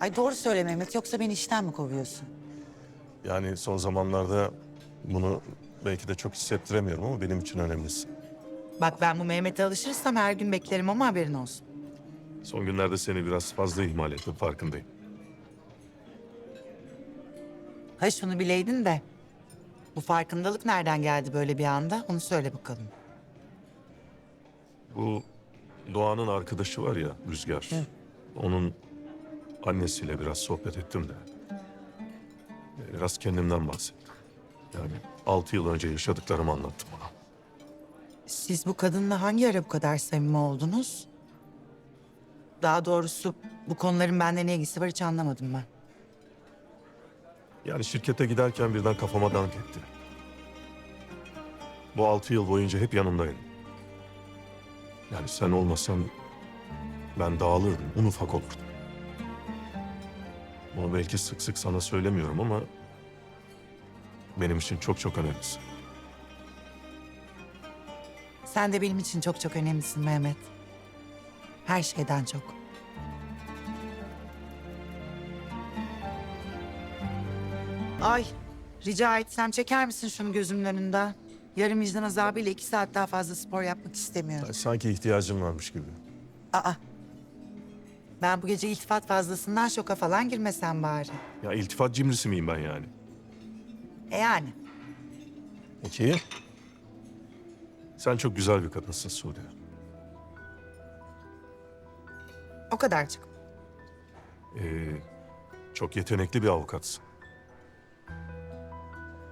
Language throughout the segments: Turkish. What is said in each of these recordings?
Ay doğru söyle Mehmet yoksa beni işten mi kovuyorsun? Yani son zamanlarda bunu belki de çok hissettiremiyorum ama benim için önemlisin. Bak ben bu Mehmet'e alışırsam her gün beklerim ama haberin olsun. Son günlerde seni biraz fazla ihmal ettim farkındayım. Ha şunu bileydin de. Bu farkındalık nereden geldi böyle bir anda onu söyle bakalım. Bu Doğan'ın arkadaşı var ya Rüzgar. Onun annesiyle biraz sohbet ettim de. Biraz kendimden bahsettim. Yani altı yıl önce yaşadıklarımı anlattım ona. Siz bu kadınla hangi ara bu kadar samimi oldunuz? Daha doğrusu bu konuların bende ne ilgisi var hiç anlamadım ben. Yani şirkete giderken birden kafama dank etti. Bu altı yıl boyunca hep yanımdaydın. Yani sen olmasan ben dağılırdım, un ufak olurdum. Bunu belki sık sık sana söylemiyorum ama benim için çok çok önemlisin. Sen de benim için çok çok önemlisin Mehmet. Her şeyden çok. Ay, rica etsem çeker misin şunu gözümün önünden? Yarım vicdan azabıyla iki saat daha fazla spor yapmak istemiyorum. Sanki ihtiyacım varmış gibi. Aa, ben bu gece iltifat fazlasından şoka falan girmesem bari. Ya iltifat cimrisi miyim ben yani? E yani. Peki. Sen çok güzel bir kadınsın Sude. O kadarcık. Ee, çok yetenekli bir avukatsın.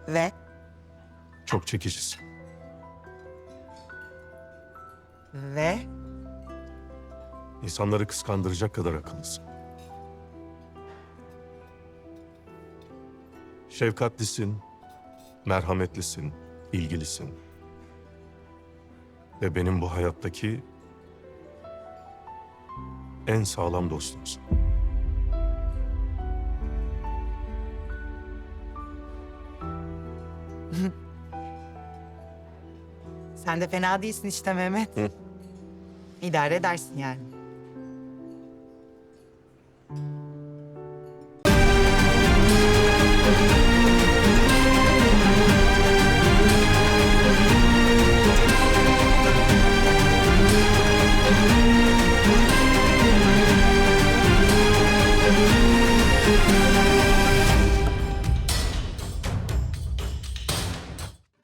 Ve Çok çekicisin. ve İnsanları kıskandıracak kadar akıllısın. Şefkatlisin, merhametlisin, ilgilisin. Ve benim bu hayattaki en sağlam dostumsun. sen de fena değilsin işte Mehmet. Hı. İdare edersin yani.